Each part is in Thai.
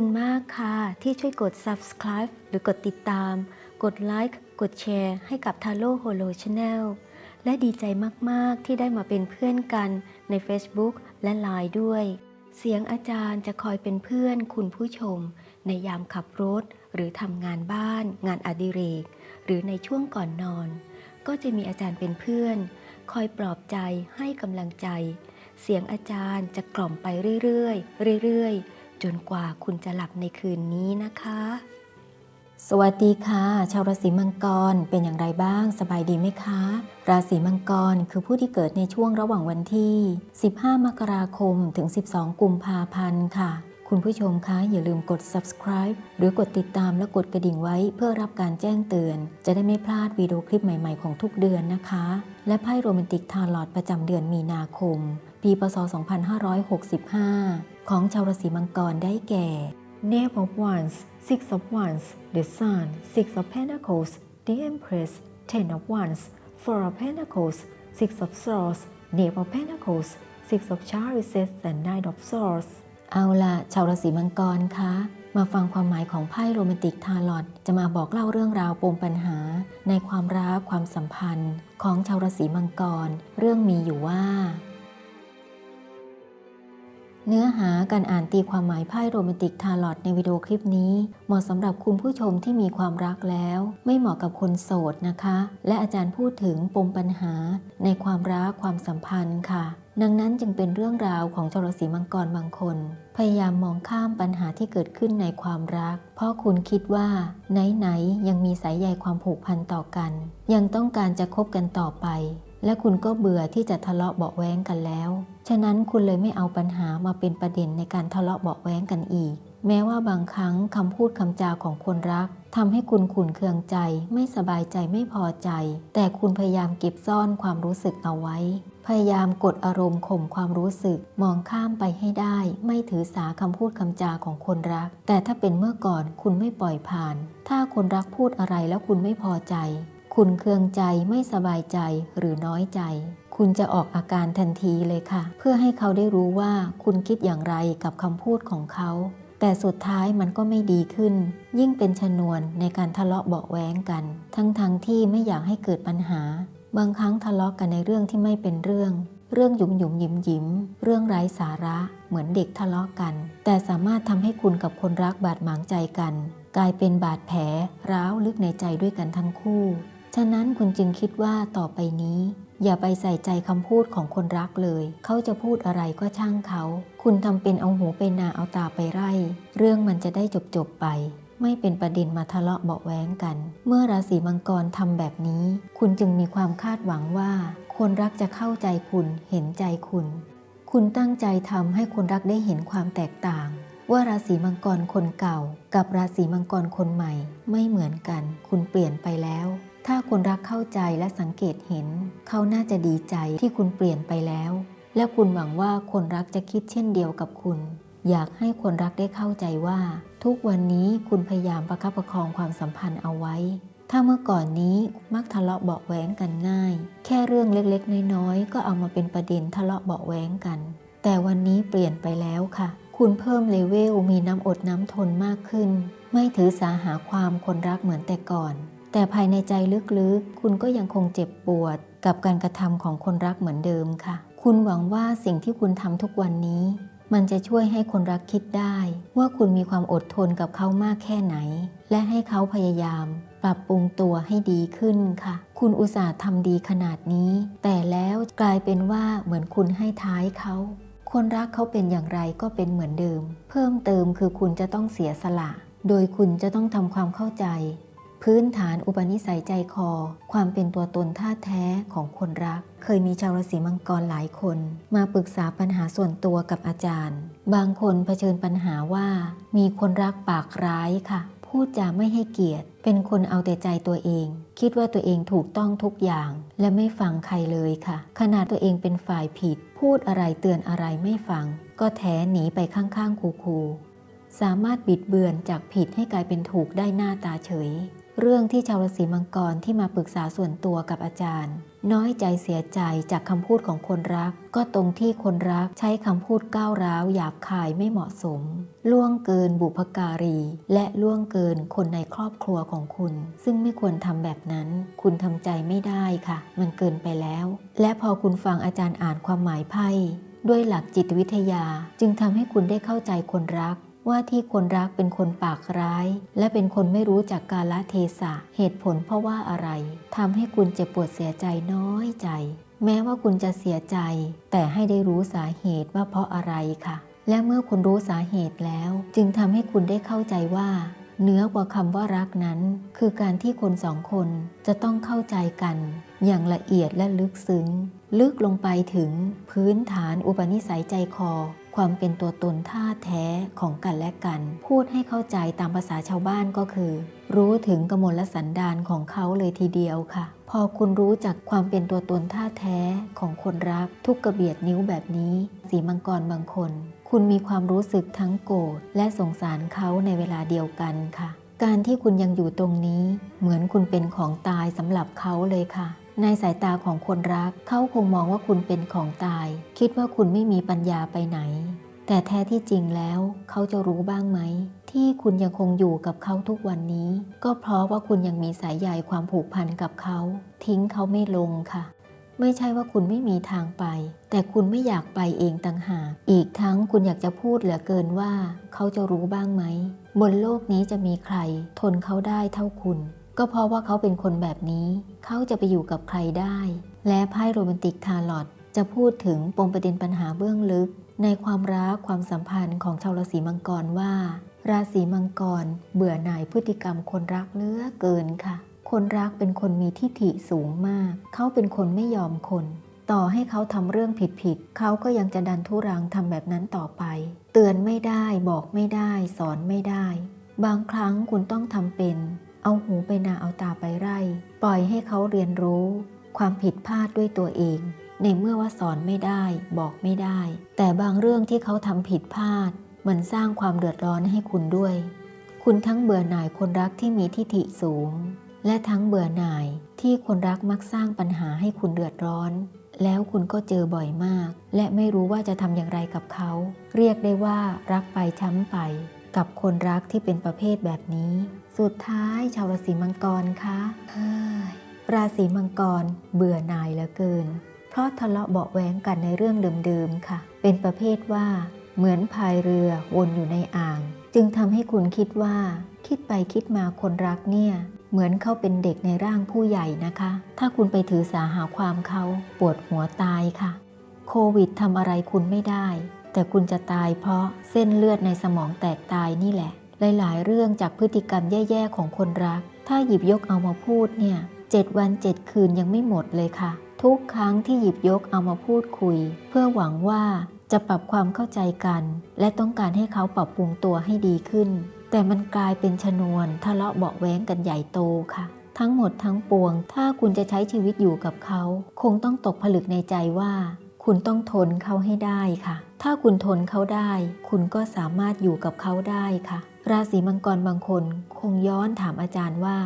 คุณมากค่ะ ที่ช่วยกด subscribe หรือกดติดตาม กดไลค์กดแชร์ให้กับ Taro Holo Channel และดีใจมาก ๆ ที่ได้มาเป็นเพื่อนกันใน Facebook และ Line ด้วย เสียงอาจารย์จะคอยเป็นเพื่อนคุณผู้ชม ในยามขับรถ หรือทำงานบ้าน งานอดิเรก หรือในช่วงก่อนนอน ก็จะมีอาจารย์เป็นเพื่อน คอยปลอบใจให้กำลังใจ เสียงอาจารย์จะกล่อมไปเรื่อยๆเรื่อยๆ จนกว่าคุณจะหลับในคืนนี้นะคะ สวัสดีค่ะ ชาวราศีมังกรเป็นอย่างไรบ้าง สบายดีไหมคะ ราศีมังกรคือผู้ที่เกิดในช่วงระหว่างวันที่ 15 มกราคมถึง 12 กุมภาพันธ์ค่ะคุณผู้ชมคะอย่าลืมกด subscribe หรือกดติดตามและกดกระดิ่งไว้เพื่อรับการแจ้งเตือน จะได้ไม่พลาดวิดีโอคลิปใหม่ๆของทุกเดือนนะคะ และไพ่โรแมนติกทาร์ลอตประจำเดือนมีนาคม ปีพศ 2565 ของชาวราศีมังกรได้แก่ Knave of Wands Six of Wands The Sun Six of Pentacles The Empress Ten of Wands Four of Pentacles Six of Swords Knave of Pentacles Six of Chariots and Nine of Swords เอาละชาวราศีมังกรคะมาฟังความหมายของไพ่โรแมนติกทาลอตจะมาบอกเล่าเรื่องราวปมปัญหา ในความรักความสัมพันธ์ ของชาวราศีมังกร เรื่องมีอยู่ว่า เนื้อหาการอ่านตีความหมายไพ่โรแมนติกทาร์ลอตในวิดีโอคลิปนี้ เหมาะสำหรับคุณผู้ชมที่มีความรักแล้ว ไม่เหมาะกับคนโสดนะคะ และอาจารย์พูดถึงปมปัญหา ในความรักความสัมพันธ์ค่ะ ดังนั้นจึงเป็นเรื่องราวของชาวราศีมังกรบางคน พยายามมองข้ามปัญหาที่เกิดขึ้นในความรัก เพราะคุณคิดว่าไหนๆยังมีสายใยความผูกพันต่อกัน ยังต้องการจะคบกันต่อไป และคุณก็เบื่อที่จะทะเลาะเบาะแว้งกันแล้ว ฉะนั้นคุณเลยไม่เอาปัญหามาเป็นประเด็นในการทะเลาะเบาะแว้งกันอีก แม้ว่าบางครั้งคำพูดคำจาของคนรักทำให้คุณขุนเคืองใจ ไม่สบายใจไม่พอใจ แต่คุณพยายามเก็บซ่อนความรู้สึกเอาไว้ พยายามกดอารมณ์ข่มความรู้สึก มองข้ามไปให้ได้ ไม่ถือสาคำพูดคำจาของคนรัก แต่ถ้าเป็นเมื่อก่อนคุณไม่ปล่อยผ่าน ถ้าคนรักพูดอะไรแล้วคุณไม่พอใจ คุณเคืองใจไม่สบายใจหรือน้อยใจ คุณจะออกอาการทันทีเลยค่ะ เพื่อให้เขาได้รู้ว่าคุณคิดอย่างไรกับคำพูดของเขา แต่สุดท้ายมันก็ไม่ดีขึ้น ยิ่งเป็นชนวนในการทะเลาะเบาแว้งกัน ทั้งๆทที่ไม่อยากให้เกิดปัญหา บางครั้งทะเลาะกันในเรื่องที่ไม่เป็นเรื่อง เรื่องหยุมหยุมยิ้มยิ้ม เรื่องไร้สาระเหมือนเด็กทะเลาะกัน แต่สามารถทำให้คุณกับคนรักบาดหมางใจกันกลายเป็นบาดแผลร้าวลึกในใจด้วยกันทั้งคู่ ฉะนั้นคุณจึงคิดว่าต่อไปนี้ อย่าไปใส่ใจคำพูดของคนรักเลย เขาจะพูดอะไรก็ช่างเขา คุณทำเป็นเอาหูไปนาเอาตาไปไร่ เรื่องมันจะได้จบจบไป ไม่เป็นประเด็นมาทะเลาะเบาแว้งกัน เมื่อราศีมังกรทำแบบนี้ คุณจึงมีความคาดหวังว่า คนรักจะเข้าใจคุณเห็นใจคุณ คุณตั้งใจทำให้คนรักได้เห็นความแตกต่างว่าราศีมังกรคนเก่า กับราศีมังกรคนใหม่ ไม่เหมือนกัน คุณเปลี่ยนไปแล้ว ถ้าคนรักเข้าใจและสังเกตเห็น เขาน่าจะดีใจที่คุณเปลี่ยนไปแล้ว และคุณหวังว่าคนรักจะคิดเช่นเดียวกับคุณ อยากให้คนรักได้เข้าใจว่า ทุกวันนี้คุณพยายามประคับประคองความสัมพันธ์เอาไว้ ถ้าเมื่อก่อนนี้มักทะเลาะเบาะแวงกันง่าย แค่เรื่องเล็กๆ น้อยๆ ก็เอามาเป็นประเด็นทะเลาะเบาะแวงกัน แต่วันนี้เปลี่ยนไปแล้วค่ะ คุณเพิ่มเลเวลมีน้ำอดน้ำทนมากขึ้น ไม่ถือสาหาความคนรักเหมือนแต่ก่อน แต่ภายในใจลึกๆ คุณก็ยังคงเจ็บปวด กับการกระทำของคนรักเหมือนเดิมค่ะ คุณหวังว่าสิ่งที่คุณทำทุกวันนี้ มันจะช่วยให้คนรักคิดได้ ว่าคุณมีความอดทนกับเขามากแค่ไหน และให้เขาพยายาม ปรับปรุงตัวให้ดีขึ้นค่ะ คุณอุตส่าห์ทำดีขนาดนี้ แต่แล้วกลายเป็นว่าเหมือนคุณให้ท้ายเขาคนรักเขาเป็นอย่างไรก็เป็นเหมือนเดิม เพิ่มเติมคือคุณจะต้องเสียสละ โดยคุณจะต้องทำความเข้าใจ พื้นฐานอุปนิสัยใจคอ ความเป็นตัวตนท่าแท้ของคนรัก เคยมีชาวราศีมังกรหลายคน มาปรึกษาปัญหาส่วนตัวกับอาจารย์ บางคนเผชิญปัญหาว่า มีคนรักปากร้ายค่ะ พูดจาไม่ให้เกียรติ เป็นคนเอาแต่ใจตัวเอง คิดว่าตัวเองถูกต้องทุกอย่าง และไม่ฟังใครเลยค่ะ ขนาดตัวเองเป็นฝ่ายผิด พูดอะไรเตือนอะไรไม่ฟัง ก็แถหนีไปข้างๆคูๆสามารถบิดเบือนจากผิดให้กลายเป็นถูกได้หน้าตาเฉย เรื่องที่ชาวราศีมังกรที่มาปรึกษาส่วนตัวกับอาจารย์ น้อยใจเสียใจจากคำพูดของคนรัก ก็ตรงที่คนรักใช้คำพูดก้าวร้าวหยาบคายไม่เหมาะสม ล่วงเกินบุพการี และล่วงเกินคนในครอบครัวของคุณ ซึ่งไม่ควรทำแบบนั้น คุณทำใจไม่ได้ค่ะ มันเกินไปแล้ว และพอคุณฟังอาจารย์อ่านความหมายไพ่ด้วยหลักจิตวิทยาจึงทำให้คุณได้เข้าใจคนรัก ว่าที่คนรักเป็นคนปากร้าย และเป็นคนไม่รู้จักกาลเทศะ เหตุผลเพราะว่าอะไรทำให้คุณเจ็บปวดเสียใจน้อยใจ แม้ว่าคุณจะเสียใจ แต่ให้ได้รู้สาเหตุว่าเพราะอะไรค่ะ และเมื่อคุณรู้สาเหตุแล้ว จึงทำให้คุณได้เข้าใจว่าเหนือกว่าคำว่ารักนั้น คือการที่คนสองคนจะต้องเข้าใจกัน อย่างละเอียดและลึกซึ้ง ลึกลงไปถึงพื้นฐานอุปนิสัยใจคอ ความเป็นตัวตนท่าแท้ของกันและกัน พูดให้เข้าใจตามภาษาชาวบ้านก็คือ รู้ถึงกมลสันดานของเขาเลยทีเดียวค่ะ พอคุณรู้จักความเป็นตัวตนท่าแท้ของคนรัก ทุกกระเบียดนิ้วแบบนี้ สีมังกรบางคน คุณมีความรู้สึกทั้งโกรธและสงสารเขาในเวลาเดียวกันค่ะ การที่คุณยังอยู่ตรงนี้ เหมือนคุณเป็นของตายสำหรับเขาเลยค่ะ ในสายตาของคนรักเขาคงมองว่าคุณเป็นของตาย คิดว่าคุณไม่มีปัญญาไปไหน แต่แท้ที่จริงแล้วเขาจะรู้บ้างไหม ที่คุณยังคงอยู่กับเขาทุกวันนี้ ก็เพราะว่าคุณยังมีสายใยความผูกพันกับเขา ทิ้งเขาไม่ลงค่ะไม่ใช่ว่าคุณไม่มีทางไป แต่คุณไม่อยากไปเองต่างหาก อีกทั้งคุณอยากจะพูดเหลือเกินว่า เขาจะรู้บ้างไหม บนโลกนี้จะมีใคร ทนเขาได้เท่าคุณ ก็เพราะว่าเขาเป็นคนแบบนี้ เขาจะไปอยู่กับใครได้ และไพ่โรแมนติกทาร์ลอตจะพูดถึงปมประเด็นปัญหาเบื้องลึก ในความรักความสัมพันธ์ของชาวราศีมังกรว่า ราศีมังกร เบื่อหน่ายพฤติกรรมคนรักเลือเกินค่ะ คนรักเป็นคนมีทิฐิสูงมาก เขาเป็นคนไม่ยอมคน ต่อให้เขาทำเรื่องผิดๆเขาก็ยังจะดันทุรังทำแบบนั้นต่อไป เตือนไม่ได้บอกไม่ได้ สอนไม่ได้ บางครั้งคุณต้องทำเป็น เอาหูไปนาเอาตาไปไร่ ปล่อยให้เขาเรียนรู้ ความผิดพลาดด้วยตัวเอง ในเมื่อว่าสอนไม่ได้ บอกไม่ได้ แต่บางเรื่องที่เขาทำผิดพลาด มันสร้างความเดือดร้อนให้คุณด้วย คุณทั้งเบื่อหน่ายคนรักที่มีทิฐิสูง และทั้งเบื่อหน่ายที่คนรักมักสร้างปัญหาให้คุณเดือดร้อน แล้วคุณก็เจอบ่อยมาก และไม่รู้ว่าจะทำอย่างไรกับเขา เรียกได้ว่ารักไปช้ำไป กับคนรักที่เป็นประเภทแบบนี้ สุดท้ายชาวราศีมังกรคะเฮ้ยราศีมังกรเบื่อหน่ายเหลือเกิน เพราะทะเลาะเบาะแว้งกันในเรื่องเดิมๆค่ะ เป็นประเภทว่า เหมือนพายเรือวนอยู่ในอ่าง จึงทำให้คุณคิดว่า คิดไปคิดมาคนรักเนี่ย เหมือนเขาเป็นเด็กในร่างผู้ใหญ่นะคะ ถ้าคุณไปถือสาหาความเขาปวดหัวตายค่ะ โควิดทำอะไรคุณไม่ได้ แต่คุณจะตายเพราะเส้นเลือดในสมองแตกตายนี่แหละ หลายๆ เรื่องจากพฤติกรรมแย่ๆของคนรัก ถ้าหยิบยกเอามาพูดเนี่ยเจ็ดวันเจ็ดคืนยังไม่หมดเลยค่ะ ทุกครั้งที่หยิบยกเอามาพูดคุย เพื่อหวังว่าจะปรับความเข้าใจกัน และต้องการให้เขาปรับปรุงตัวให้ดีขึ้น แต่มันกลายเป็นชนวนทะเลาะเบาแว้งกันใหญ่โตค่ะ ทั้งหมดทั้งปวง ถ้าคุณจะใช้ชีวิตอยู่กับเขา คงต้องตกผลึกในใจว่า คุณต้องทนเขาให้ได้ค่ะ ถ้าคุณทนเขาได้ คุณก็สามารถอยู่กับเขาได้ค่ะ ราศีมังกรบางคน คงย้อนถามอาจารย์ว่า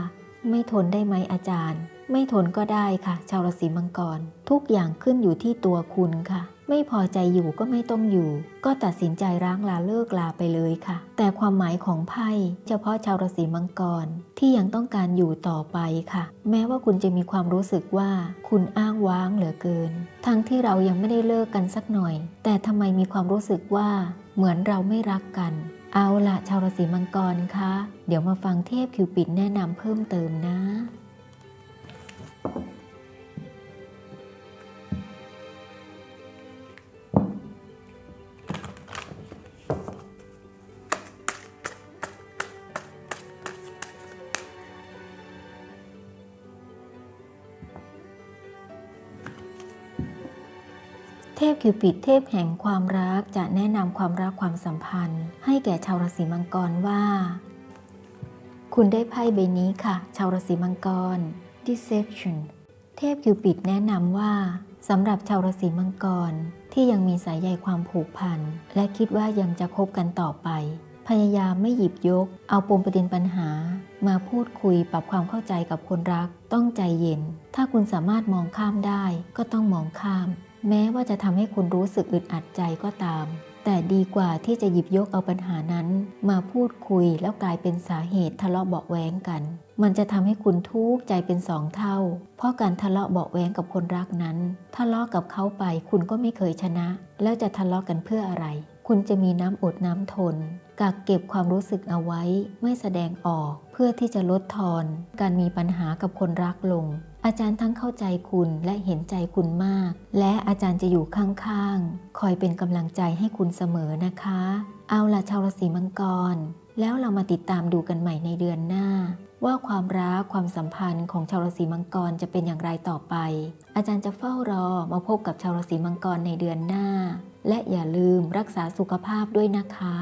ไม่ทนได้ไหมอาจารย์ ไม่ทนก็ได้ค่ะ ชาวราศีมังกร ทุกอย่างขึ้นอยู่ที่ตัวคุณค่ะ ไม่พอใจอยู่ก็ไม่ต้องอยู่ ก็ตัดสินใจร้างลาเลิกลาไปเลยค่ะ แต่ความหมายของไพ่เฉพาะชาวราศีมังกรที่ยังต้องการอยู่ต่อไปค่ะ แม้ว่าคุณจะมีความรู้สึกว่าคุณอ้างว้างเหลือเกิน ทั้งที่เรายังไม่ได้เลิกกันสักหน่อย แต่ทำไมมีความรู้สึกว่าเหมือนเราไม่รักกันเอาละชาวราศีมังกรคะเดี๋ยวมาฟังเทพคิวปิดแนะนำเพิ่มเติมนะ ทพคิวปิดเทพแห่งความรักจะแนะนำความรักความสัมพันธ์ ให้แก่ชาวราศีมังกรว่า คุณได้ไพ่ใบนี้ค่ะ ชาวราศีมังกร deception เทพคิวปิดแนะนำว่าสำหรับชาวราศีมังกรที่ยังมีสายใยความผูกพัน และคิดว่ายังจะคบกันต่อไป พยายามไม่หยิบยก เอาปมประเด็นปัญหา มาพูดคุยปรับความเข้าใจกับคนรัก ต้องใจเย็น ถ้าคุณสามารถมองข้ามได้ก็ต้องมองข้าม แม้ว่าจะทำให้คุณรู้สึกอึดอัดใจก็ตาม แต่ดีกว่าที่จะหยิบยกเอาปัญหานั้น มาพูดคุยแล้วกลายเป็นสาเหตุทะเลาะเบาะแว้งกัน มันจะทำให้คุณทุกข์ใจเป็นสองเท่า เพราะการทะเลาะเบาะแว้งกับคนรักนั้น ทะเลาะกับเขาไปคุณก็ไม่เคยชนะ แล้วจะทะเลาะกันเพื่ออะไร คุณจะมีน้ำอดน้ำทน กักเก็บความรู้สึกเอาไว้ไม่แสดงออก เพื่อที่จะลดทอน การมีปัญหากับคนรักลง อาจารย์ทั้งเข้าใจคุณและเห็นใจคุณมาก และอาจารย์จะอยู่ข้างๆ คอยเป็นกำลังใจให้คุณเสมอนะคะ เอาล่ะชาวราศีมังกร แล้วเรามาติดตามดูกันใหม่ในเดือนหน้า ว่าความรักความสัมพันธ์ของชาวราศีมังกรจะเป็นอย่างไรต่อไป อาจารย์จะเฝ้ารอมาพบกับชาวราศีมังกรในเดือนหน้า และอย่าลืมรักษาสุขภาพด้วยนะคะ